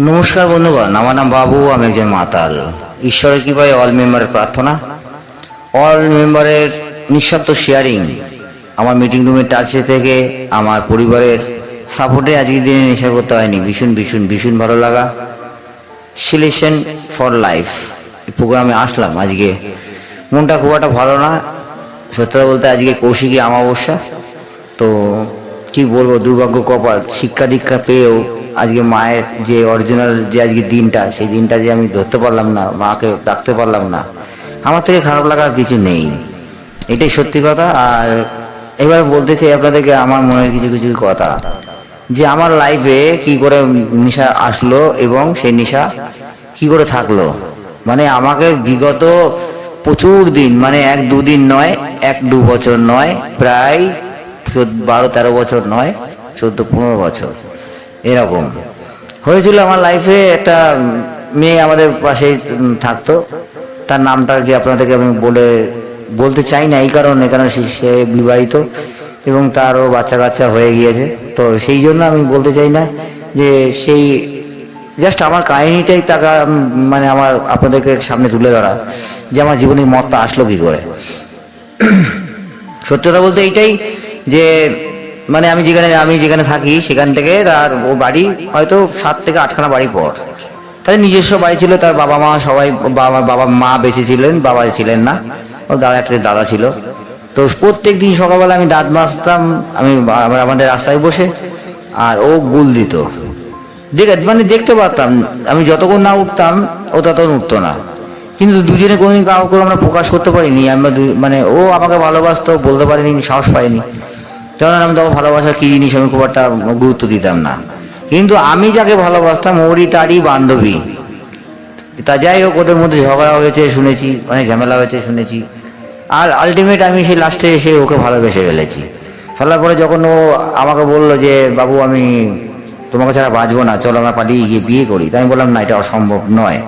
নমস্কার বন্ধুগণ, আমার নাম বাবু, আমি একজন মাতাল। ঈশ্বরের কৃপায় অল মেম্বারের প্রার্থনা। অল মেম্বারের নিঃস্বার্থ শেয়ারিং আমার মিটিং রুমের টাচে থেকে আমার পরিবারের সাপোর্টে আজকের দিনে নেশা করতে হয়নি। ভীষণ ভীষণ ভীষণ ভালো লাগা। সিলেকশন ফর লাইফ এই প্রোগ্রামে আসলাম। আজকে মনটা খুব একটা ভালো না। সত্যি বলতে আজকে কৌশিকী আমাবস্যা। তো কি বলব, দুর্ভাগ্য কপাল। শিক্ষা দীক্ষা পেয়েও আজকে মায়ের যে অরিজিনাল যে আজকে দিনটা, সেই দিনটা যে আমি ধরতে পারলাম না, মাকে ডাকতে পারলাম না, আমার থেকে খারাপ লাগার কিছু নেই। এটাই সত্যি কথা। আর এবার বলতে চাই আপনাদেরকে আমার মনের কিছু কিছু কথা। যে আমার লাইফে কি করে নেশা আসলো এবং সেই নেশা কি করে থাকল? মানে আমাকে বিগত প্রচুর দিন মানে এক দুদিন নয়, এক দু বছর নয়, প্রায় বারো, তেরো বছর নয়, চোদ্দ, পনেরো বছর। এরকম। হয়েছিল আমার লাইফে একটা মেয়ে আমাদের পাশেই থাকতো। তার নামটা আর কি আপনাদেরকে আমি বলে, বলতে চাই না এই কারণে কারণ সে- বিবাহিত এবং তারও বাচ্চা কাচ্চা হয়ে গিয়েছে। তো সেই জন্য আমি বলতে চাই না যে সেই জাস্ট আমার কাহিনীটাই টাকা মানে আমার আপনাদেরকে সামনে তুলে ধরা যে আমার জীবনে মতটা আসলো কি করে। সত্যতা বলতে এইটাই যে মানে আমি যেখানে আমি যেখানে থাকি, সেখান থেকে তার ও বাড়ি হয়তো সাত থেকে আটখানা বাড়ি পর। তাদের নিজস্ব বাড়ি ছিল, তার বাবা মা সবাই বাবা বাবা মা বেঁচে ছিলেন, বাবা ছিলেন না। ওর দাদা একটা দাদা ছিল। তো প্রত্যেক দিন সকালবেলা আমি দাঁত মাজতাম, আমি আমাদের রাস্তায় বসে, আর ও গুল দিত। দেখে মানে দেখতে পারতাম, আমি যতক্ষণ না উঠতাম, ও ততক্ষণ উঠতো না। কিন্তু দুজনে কোনোদিন কাউকে আমরা প্রকাশ করতে পারিনি, আমরা মানে ও আমাকে ভালোবাসতো, বলতে পারিনি, সাহস পাইনি। কারণ আমি তখন ভালোবাসা কী জিনিস আমি খুব একটা গুরুত্ব দিতাম না। কিন্তু আমি যাকে ভালোবাসতাম, ওরই তারই বান্ধবী। তা যাই হোক, ওদের মধ্যে ঝগড়া হয়েছে, শুনেছি, অনেক ঝামেলা হয়েছে, শুনেছি। আর আলটিমেট আমি সেই লাস্টে এসে ওকে ভালোবেসে ফেলেছি। ফেলার পরে যখন ও আমাকে বলল যে, বাবু, আমি তোমাকে ছাড়া বাঁচবো না, চলো আমরা পালিয়ে গিয়ে বিয়ে করি। তাই আমি বললাম, না, এটা অসম্ভব নয়।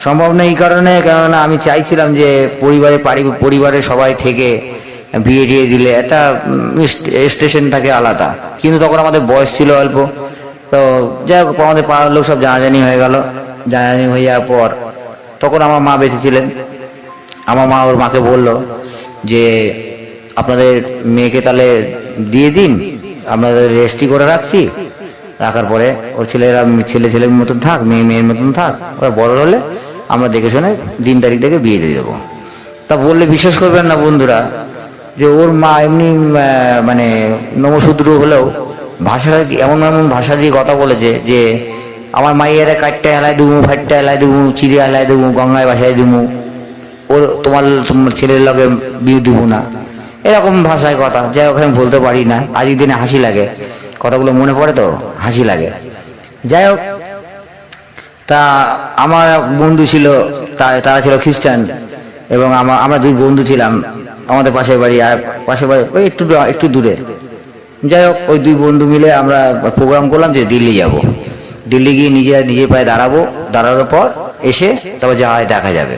সম্ভব নয় এই কারণে, কেননা আমি চাইছিলাম যে পরিবারে পারি- পরিবারের সবাই থেকে বিয়ে দিয়ে দিলে একটা স্টেশন থাকে আলাদা। কিন্তু তখন আমাদের বয়স ছিল অল্প। তো যাই হোক, আমাদের পাড়ার লোক সব জানাজানি হয়ে গেল। জানাজানি হয়ে যাওয়ার পর তখন আমার মা বেঁচে ছিলেন। আমার মা ওর মাকে বলল যে, আপনাদের মেয়েকে তাহলে দিয়ে দিন। আপনাদের রেস্টি করে রাখছি। রাখার পরে ওর ছেলেরা, ছেলে ছেলের মতন থাক, মেয়ে মেয়ের মতন থাক, ওরা বড় হলে আমরা দেখে শুনে দিন তারিখ থেকে বিয়ে দিয়ে দেবো। তা বললে বিশ্বাস করবেন না বন্ধুরা যে ওর মা এমনি মানে নমশূদ্র হলেও ভাষাটা এমন এমন ভাষা দিয়ে কথা বলেছে যে আমার মাইয়েরা কাঠটা এলাই দেবো ফাইটটা এলাই দেবো, চিড়ে এলাই দেবো, গঙ্গায় ভাষায় দেবো, ওর তোমার তোমার ছেলের লগে বিয়ে দিব না। এরকম ভাষায় কথা, যাই আমি বলতে পারি না। আজকের দিনে হাসি লাগে। কথাগুলো মনে পড়ে তো? হাসি লাগে। যাই হোক, তা আমার বন্ধু ছিল তারা ছিল খ্রিস্টান এবং আমার আমরা দুই বন্ধু ছিলাম। আমাদের পাশের বাড়ি আর পাশের বাড়ি, ওই একটু একটু দূরে। যাই হোক, ওই দুই বন্ধু মিলে আমরা প্রোগ্রাম করলাম যে দিল্লি যাব। দিল্লি গিয়ে নিজে নিজের পায়ে দাঁড়াবো। দাঁড়ানোর পর এসে তারপর যা হয় দেখা যাবে।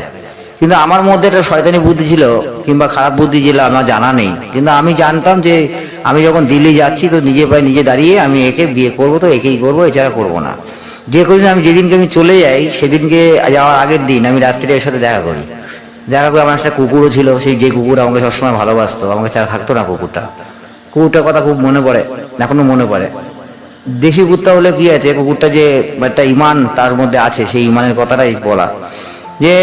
কিন্তু আমার মধ্যে একটা শয়তানি বুদ্ধি ছিল কিংবা খারাপ বুদ্ধি ছিল, আমার জানা নেই। কিন্তু আমি জানতাম যে আমি যখন দিল্লি যাচ্ছি, তো নিজের পায়ে নিজে দাঁড়িয়ে আমি একে বিয়ে করব, তো একেই করব, এছাড়া করব না। যে কোনোদিন আমি যেদিনকে আমি চলে যাই, সেদিনকে যাওয়ার আগের দিন আমি রাত্রে এর সাথে দেখা করি। দেখা করে আমার একটা কুকুরও ছিল, সেই যে কুকুর আমাকে সবসময় ভালোবাসতো, আমাকে ছাড়া থাকতো না কুকুরটা। কুকুরটার কথা খুব মনে পড়ে, এখনও মনে পড়ে। দেশি কুত্তা হলে কি আছে, কুকুরটা যে একটা ইমান তার মধ্যে আছে, সেই ইমানের কথাটাই বলা। যে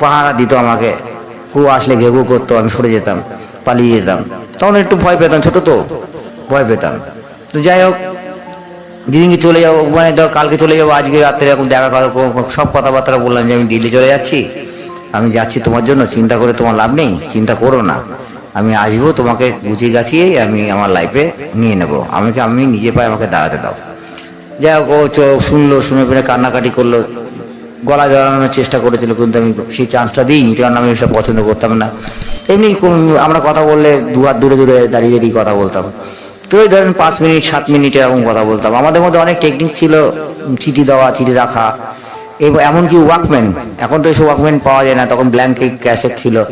পাহারা দিত আমাকে কু আসলে ঘেঘু করতো, আমি সরে যেতাম, পালিয়ে যেতাম। তখন একটু ভয় পেতাম, ছোট তো, ভয় পেতাম। তো যাই হোক, যেদিনকে চলে যাব মানে ধর কালকে চলে যাব, আজকে রাত্রে এরকম দেখা কথা সব কথাবার্তা বললাম যে আমি দিল্লি চলে যাচ্ছি। আমি যাচ্ছি তোমার জন্য, চিন্তা করে তোমার লাভ নেই, চিন্তা করো না। আমি আসব, তোমাকে গুছিয়ে গাছিয়ে আমি আমার লাইফে নিয়ে নেব। আমাকে আমি নিজে পায়ে আমাকে দাঁড়াতে দাও। যাই হোক, ও শুনলো, শুনে ফেলে কান্নাকাটি করল। গলা জড়ানোর চেষ্টা করেছিল, কিন্তু আমি সেই চান্সটা দিইনি, কারণ আমি সব পছন্দ করতাম না। এমনি আমরা কথা বললে দু হাত দূরে দূরে দাঁড়িয়ে দাঁড়িয়ে কথা বলতাম। তো ধরেন পাঁচ মিনিট, সাত মিনিট এরকম কথা বলতাম। আমাদের মধ্যে অনেক টেকনিক ছিল, চিঠি দেওয়া, চিঠি রাখা। এমনকি ওয়াকম্যান এখন তো এসব ওয়াকম্যান পাওয়া যায় না, তখন ব্ল্যাঙ্ক ক্যাসেট ছিল।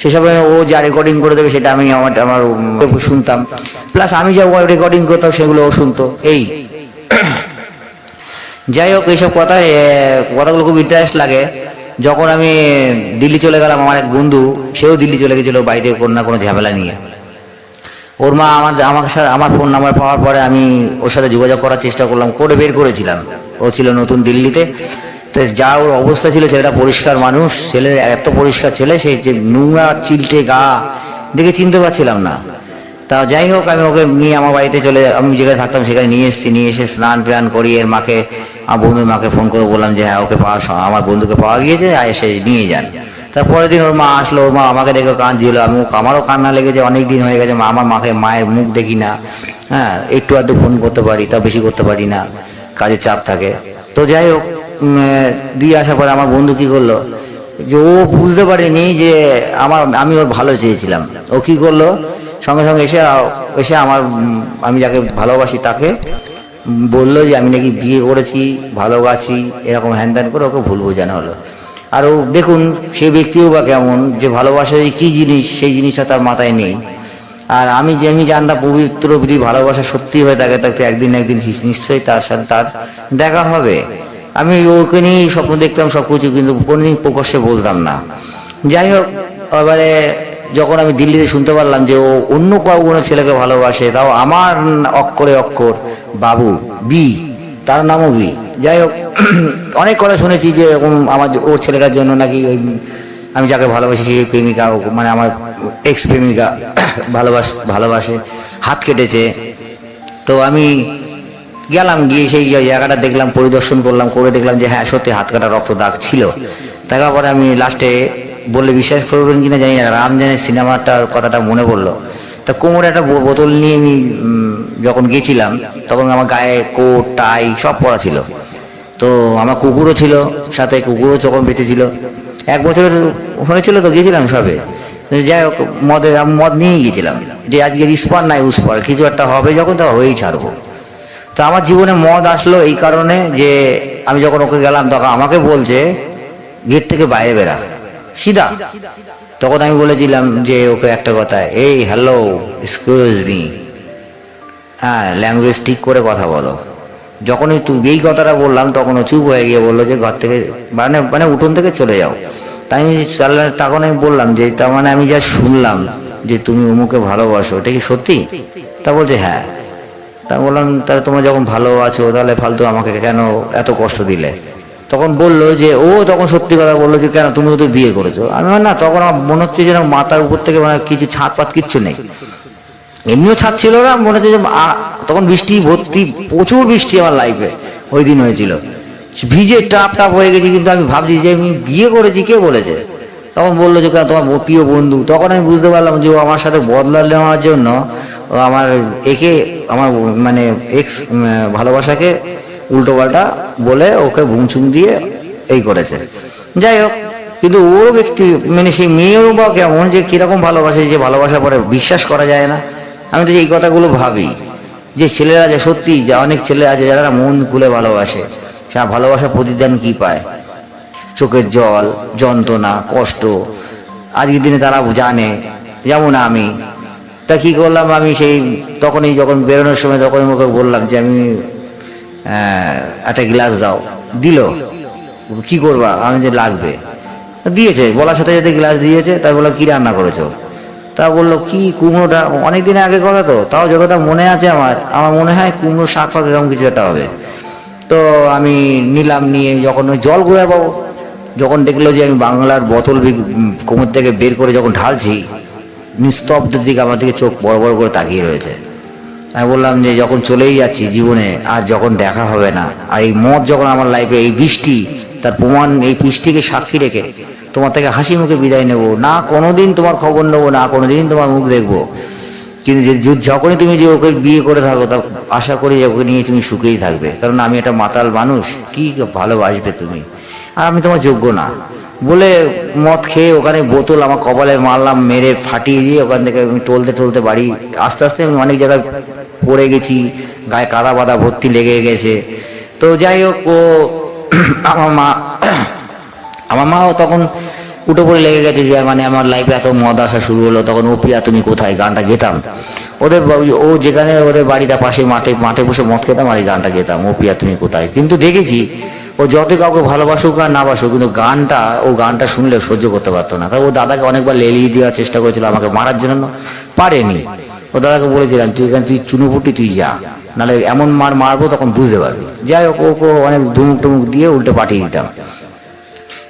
সেসবে ও যা রেকর্ডিং করে দেবে সেটা আমি আমার আমার শুনতাম। প্লাস আমি যা রেকর্ডিং করতাম সেগুলো ও শুনতো। এই। যাই হোক, এইসব কথা কথাগুলো খুব ইন্টারেস্ট লাগে। যখন আমি দিল্লি চলে গেলাম, আমার এক বন্ধু, সেও দিল্লি চলে গেছিল বাড়িতে কোনো না কোনো ঝামেলা নিয়ে। ওর মা আমার আমার সাথে, আমার ফোন নাম্বার পাওয়ার পরে আমি ওর সাথে যোগাযোগ করার চেষ্টা করলাম, করে বের করেছিলাম। ও ছিল নতুন দিল্লিতে। তো যা ওর অবস্থা ছিল, ছেলেটা পরিষ্কার মানুষ ছেলের এত পরিষ্কার ছেলে সেই যে নোংরা, চিলটে গা, দেখে চিনতে পারছিলাম না। তা যাই হোক, আমি ওকে নিয়ে আমার বাড়িতে চলে, আমি যেখানে থাকতাম সেখানে নিয়ে এসেছি, নিয়ে এসে স্নান প্রাণ করিয়ে এর মাকে, আমার বন্ধুর মাকে ফোন করে বললাম যে হ্যাঁ ওকে পাওয়া আমার বন্ধুকে পাওয়া গিয়েছে, আর এসে নিয়ে যান। তারপরের দিন ওর মা আসলো, ওর মা আমাকে দেখে কাঁদছিল আমি আমারও কান্না লেগেছে, অনেক দিন হয়ে গেছে আমার মাকে, মায়ের মুখ দেখি না। হ্যাঁ একটু আধটু ফোন করতে পারি তা বেশি করতে পারি না, কাজের চাপ থাকে। তো যাই হোক দিয়ে আসার পরে আমার বন্ধু কি করল? যে ও বুঝতে পারেনি যে আমার, আমি ওর ভালো চেয়েছিলাম। ও কি করল? সঙ্গে সঙ্গে এসে এসে আমার আমি যাকে ভালোবাসি তাকে বলল যে আমি নাকি বিয়ে করেছি ভালোবাসি এরকম হ্যান ত্যান করে ওকে ভুল বোঝানো হলো। আর ও দেখুন, সে ব্যক্তিও বা কেমন, যে ভালোবাসা যে কী জিনিস, সেই জিনিসটা তার মাথায় নেই। আর আমি যে, আমি জানতাম পবিত্র যদি ভালোবাসা সত্যি হয়ে থাকে, তাকে একদিন একদিন নিশ্চয়ই তার সাথে, তার দেখা হবে। আমি ওকে নিয়েই স্বপ্ন দেখতাম সব কিছু কিন্তু কোনোদিন প্রকাশ্যে বলতাম না। যাই হোক, এবারে যখন আমি দিল্লিতে শুনতে পারলাম যে ও অন্য কোনো ছেলেকে ভালোবাসে, তাও আমার অক্ষরে অক্ষর, বাবু, বি, তার নামও বি। যাই হোক, অনেক কথা শুনেছি যে এরকম আমার ওর ছেলেটার জন্য নাকি ওই আমি যাকে ভালোবাসি, সেই প্রেমিকা মানে আমার এক্স প্রেমিকা ভালোবাস, ভালোবাসে, হাত কেটেছে। তো আমি গেলাম, গিয়ে সেই জায়গাটা দেখলাম, পরিদর্শন করলাম, করে দেখলাম যে হ্যাঁ সত্যি হাত কাটা রক্ত দাগ ছিল। তারপরে আমি লাস্টে বলে বিশ্বাস করবেন কিনা জানি না, রামজানের সিনেমাটার কথাটা মনে পড়ল। তা কোমরে একটা বোতল নিয়ে আমি যখন গেছিলাম, তখন আমার গায়ে কোট, টাই সব পরা ছিল। তো আমার কুকুরও ছিল, সাথে কুকুরও তখন বেঁচে ছিল। এক বছরের হয়েছিল তো, গেছিলাম সবে। যাই হোক মদে আমি মদ নিয়ে গেছিলাম। যে আজকে ইস্পার নাই উস্পার কিছু একটা হবে, যখন তা হয়েই ছাড়বো। তো আমার জীবনে মদ আসলো এই কারণে যে আমি যখন ওকে গেলাম, তখন আমাকে বলছে, গেট থেকে বাইরে বেরা। সিধা। তখন আমি বলেছিলাম যে ওকে একটা কথা এই হ্যালো এক্সকিউজ মি হ্যাঁ ল্যাঙ্গুয়েজ ঠিক করে কথা বলো। যখনই তুই এই কথাটা বললাম, তখন ও চুপ হয়ে গিয়ে বলল যে, ঘর থেকে মানে মানে উঠোন থেকে চলে যাও। তাই আমি তখন আমি বললাম যে, তার মানে আমি যা শুনলাম যে তুমি অমুকে ভালোবাসো, এটা কি সত্যি? তা বলছে হ্যাঁ। তা বললাম, তাহলে তোমরা যখন ভালো আছো, তাহলে ফালতু আমাকে কেন এত কষ্ট দিলে? তখন বলল যে, ও তখন সত্যি কথা বলল যে, কেন, তুমি তো বিয়ে করেছ? আমি না, তখন আমার মনে হচ্ছে যেন মাথার উপর থেকে মানে কিছু ছাদ পাত কিচ্ছু নেই। এমনিও ছাদ ছিল না, মনে হচ্ছে যে তখন বৃষ্টি ভর্তি, প্রচুর বৃষ্টি আমার লাইফে ওই দিন হয়েছিল। ভিজে টাপ টাপ হয়ে গেছি, কিন্তু আমি ভাবছি যে, আমি বিয়ে করেছি, কে বলেছে? তখন বলল যে, কেন, তোমার প্রিয় বন্ধু। তখন আমি বুঝতে পারলাম যে, ও আমার সাথে বদলা নেওয়ার জন্য আমার একে, আমার মানে এক্স ভালোবাসাকে উল্টো পাল্টা বলে ওকে ভুংচুং দিয়ে এই করেছে। যাই হোক, কিন্তু ওর ব্যক্তি মানে সেই মেয়েও বা কেমন যে কীরকম ভালোবাসে, যে ভালোবাসার পরে বিশ্বাস করা যায় না। আমি তো এই কথাগুলো ভাবি, যে ছেলেরা যে সত্যি, যে অনেক ছেলে আছে যারা মন খুলে ভালোবাসে, সে ভালোবাসার প্রতিদান কি পায়? চোখের জল, যন্ত্রণা, কষ্ট। আজকের দিনে তারা জানে, যেমন আমি তা কি করলাম আমি সেই তখনই যখন বেরোনোর সময় তখনই ওকে বললাম যে আমি একটা গ্লাস দাও। দিল। কি করবা? আমি যে লাগবে। দিয়েছে। বলার সাথে সাথে গ্লাস দিয়েছে। তাই বললাম, কি রান্না করেছ? তা বলল, কি কুমড়োটা? অনেক দিন আগে কথা তো। তাও যতটা মনে আছে আমার আমার মনে হয় কুমড়ো, শাক ফাক এরকম কিছু একটা হবে। তো আমি নিলাম, নিয়ে যখন ওই জল কোথায় পাবো, যখন দেখল যে আমি বাংলার বোতল কোমর থেকে বের করে যখন ঢালছি নিস্তব্ধের দিকে আমার দিকে চোখ বড় বড় করে তাকিয়ে রয়েছে। আমি বললাম যে, যখন চলেই যাচ্ছি জীবনে, আর যখন দেখা হবে না, আর এই মদ যখন আমার লাইফে এই বৃষ্টি, তার প্রমাণ, এই বৃষ্টিকে সাক্ষী রেখে তোমার থেকে হাসি মুখে বিদায় নেব। না কোনোদিন তোমার খবর নেব, না কোনোদিন তোমার মুখ দেখব। কিন্তু যখনই তুমি যে, ওকে বিয়ে করে থাকো, তা আশা করি যে, ওকে নিয়ে তুমি সুখেই থাকবে। কারণ আমি একটা মাতাল মানুষ, কি ভালোবাসবে তুমি? আর আমি তোমার যোগ্য না। বলে মদ খেয়ে ওখানে বোতল আমার কপালে মারলাম, মেরে ফাটিয়ে দিয়ে ওখান থেকে আমি টলতে টলতে বাড়ি, আস্তে আস্তে আমি অনেক জায়গায় পড়ে গেছি, গায়ে কাদা বাদা ভর্তি লেগে গেছে। তো যাই হোক, ও আমার মা, আমার মাও তখন উঠে পড়ে লেগে গেছে যে মানে আমার লাইফে এত মদ আসা শুরু হলো, তখন ও পিয়া তুমি কোথায়? গানটা গেতাম। ওদের ও যেখানে ওদের বাড়িটা পাশে মাঠে মাঠে বসে মদ খেতাম আর এই গানটা গেতাম ও পিয়া তুমি কোথায়? কিন্তু দেখেছি ও যত কাউকে ভালোবাসুক আর না বাসুক, কিন্তু গানটা, ও গানটা শুনলে সহ্য করতে পারতো না। তাই ও দাদাকে অনেকবার লেলিয়ে দেওয়ার চেষ্টা করেছিল, আমাকে মারার জন্য। পারেনি। ও দাদাকে বলেছিলাম, তুই এখানে, তুই চুনুপুটি, তুই যা। নাহলে এমন মার মারবো তখন বুঝতে পারবি। যাই হোক, ওকে অনেক ধুমুক টুমুক দিয়ে উল্টে পাঠিয়ে দিতাম।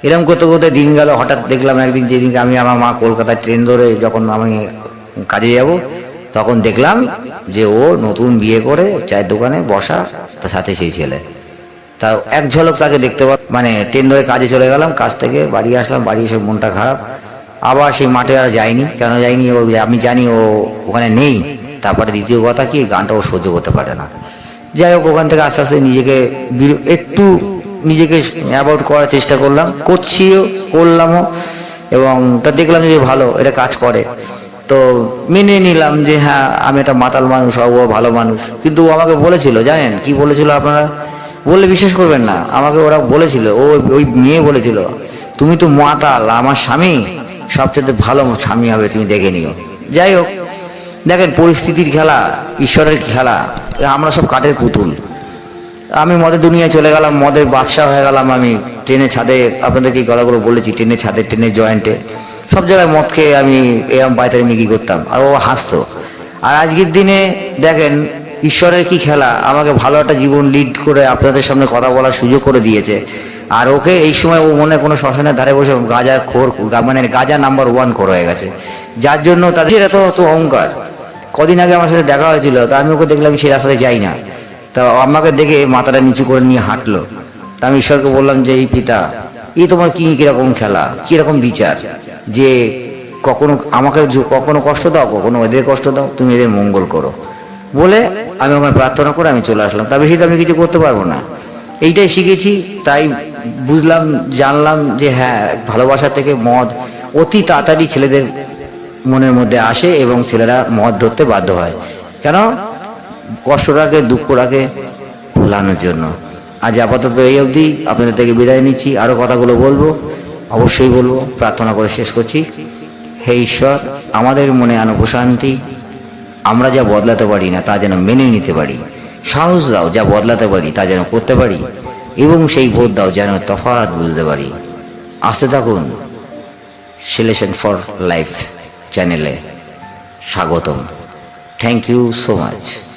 এরকম করতে করতে দিন গেল, হঠাৎ দেখলাম একদিন যেদিনকে আমি আমার মা কলকাতায় ট্রেন ধরে যখন আমি কাজে যাব, তখন দেখলাম যে ও নতুন বিয়ে করে চায়ের দোকানে বসা, তার সাথে সেই ছেলে। তা এক ঝলক তাকে দেখতে পা মানে ট্রেন ধরে কাজে চলে গেলাম, কাজ থেকে বাড়ি আসলাম, বাড়ি এসে মনটা খারাপ। আবার সেই মাঠে আর যাইনি। কেন যাইনি? ও আমি জানি ও ওখানে নেই। তারপরে দ্বিতীয় কথা কি, গানটা ও সহ্য করতে পারে না। যাই হোক, ওখান থেকে আস্তে আস্তে নিজেকে একটু নিজেকে অ্যাবাউট করার চেষ্টা করলাম। করছিও, করলামও, এবং তা দেখলাম যে ভালো, এটা কাজ করে। তো মেনে নিলাম যে হ্যাঁ আমি একটা মাতাল মানুষ ও ভালো মানুষ। কিন্তু ও আমাকে বলেছিল, জানেন? কি বলেছিল আপনারা? বললে বিশ্বাস করবেন না। আমাকে ওরা বলেছিল, ও ওই মেয়ে বলেছিল, তুমি তো মাতাল, আমার স্বামী, সবচেয়ে ভালো স্বামী হবে, তুমি দেখে নিও। যাই হোক, দেখেন পরিস্থিতির খেলা, ঈশ্বরের খেলা আমরা সব কাঠের পুতুল। আমি মদের দুনিয়ায় চলে গেলাম, মদের বাদশাহ হয়ে গেলাম আমি ট্রেনের ছাদে আপনাদেরকে গলাগুলো বলেছি ট্রেনের ছাদে ট্রেনের জয়েন্টে। সব জায়গায় মদ খেয়ে আমি এরকম পায়তারি মিকি করতাম, আর ও হাসতো। আর আজকের দিনে, দেখেন ঈশ্বরের কি খেলা? আমাকে ভালো একটা জীবন লিড করে আপনাদের সামনে কথা বলার সুযোগ করে দিয়েছে। আর ওকে এই সময় ও মনে কোনো শ্মশানের ধারে বসে গাজা খোর মানে গাজা নাম্বার ওয়ান খোর হয়ে গেছে। যার জন্য তাদের এত এত অহংকার। কদিন আগে আমার সাথে দেখা হয়েছিল, তা আমি ওকে দেখলাম সেই রাস্তাতে যাই না। তা আমাকে দেখে মাথাটা নিচু করে নিয়ে হাঁটলো। তা আমি ঈশ্বরকে বললাম যে, এই পিতা, এই তোমার কি কীরকম খেলা? কীরকম বিচার? যে কখনো আমাকে কখনো কষ্ট দাও, কখনো এদের কষ্ট দাও, তুমি এদের মঙ্গল করো। বলে আমি ওখানে প্রার্থনা করে আমি চলে আসলাম। তা বেশি তো আমি কিছু করতে পারব না। এইটাই শিখেছি, তাই বুঝলাম, জানলাম যে হ্যাঁ ভালোবাসা থেকে মদ অতি তাড়াতাড়ি ছেলেদের মনের মধ্যে আসে এবং ছেলেরা মদ ধরতে বাধ্য হয়। কেন? কষ্টটাকে, দুঃখটাকে ভোলানোর জন্য। আজ আপাতত এই অবধি আপনাদের থেকে বিদায় নিচ্ছি। আরও কথাগুলো বলব, অবশ্যই বলব, প্রার্থনা করে শেষ করছি। হে ঈশ্বর, আমাদের মনে আনো প্রশান্তি আমরা যা বদলাতে পারি না, তা যেন মেনে নিতে পারি। সাহস দাও, যা বদলাতে পারি, তা যেন করতে পারি। এবং সেই ভোট দাও, যেন তফাত বুঝতে পারি। আসতে থাকুন। সিলেশন ফর লাইফ চ্যানেলে স্বাগতম। Thank you so much.